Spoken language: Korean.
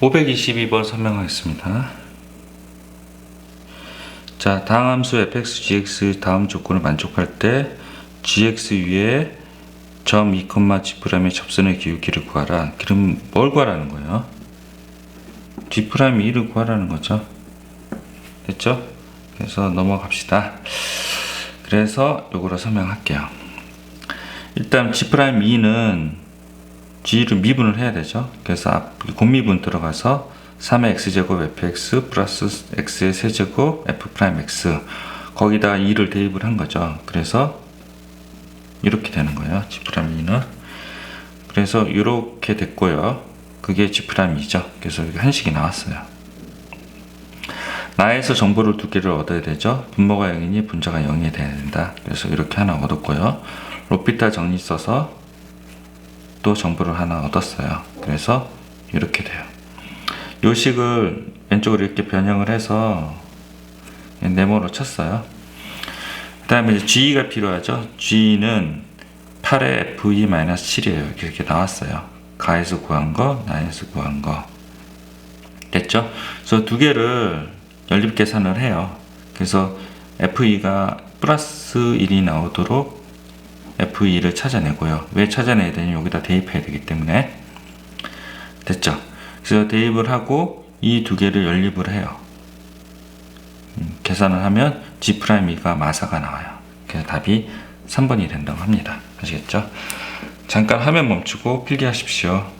522번 설명하겠습니다. 자, 다음 함수 fx, gx 다음 조건을 만족할 때 gx 위에 점 2, G'의 접선의 기울기를 구하라. 그럼 뭘 구하라는 거예요? G'2를 구하라는 거죠. 됐죠? 그래서 넘어갑시다. 그래서 요거로 설명할게요. 일단 G'2는 G를 미분을 해야 되죠. 그래서 앞 곱미분 들어가서 3의 x제곱 fx 플러스 x의 세제곱 f'x 거기다 2를 대입을 한 거죠. 그래서 이렇게 되는 거예요. G'2는 그래서 이렇게 됐고요. 그게 G'2죠. 그래서 여기 한식이 나왔어요. 나에서 정보를 두 개를 얻어야 되죠. 분모가 0이니 분자가 0이 돼야 된다. 그래서 이렇게 하나 얻었고요. 로피타 정리 써서 또 정보를 하나 얻었어요. 그래서 이렇게 돼요. 요 식을 왼쪽으로 이렇게 변형을 해서 네모로 쳤어요. 그 다음에 이제 G가 필요하죠. G는 8의 FE-7이에요. 이렇게 나왔어요. 가에서 구한 거, 나에서 구한 거. 됐죠? 그래서 두 개를 연립 계산을 해요. 그래서 FE가 플러스 1이 나오도록 F2를 찾아내고요. 왜 찾아내야 되냐? 여기다 대입해야 되기 때문에. 됐죠? 그래서 대입을 하고 이 두 개를 연립을 해요. 음, 계산을 하면 G'2가 마사가 나와요. 그래서 답이 3번이 된다고 합니다. 아시겠죠? 잠깐 화면 멈추고 필기하십시오.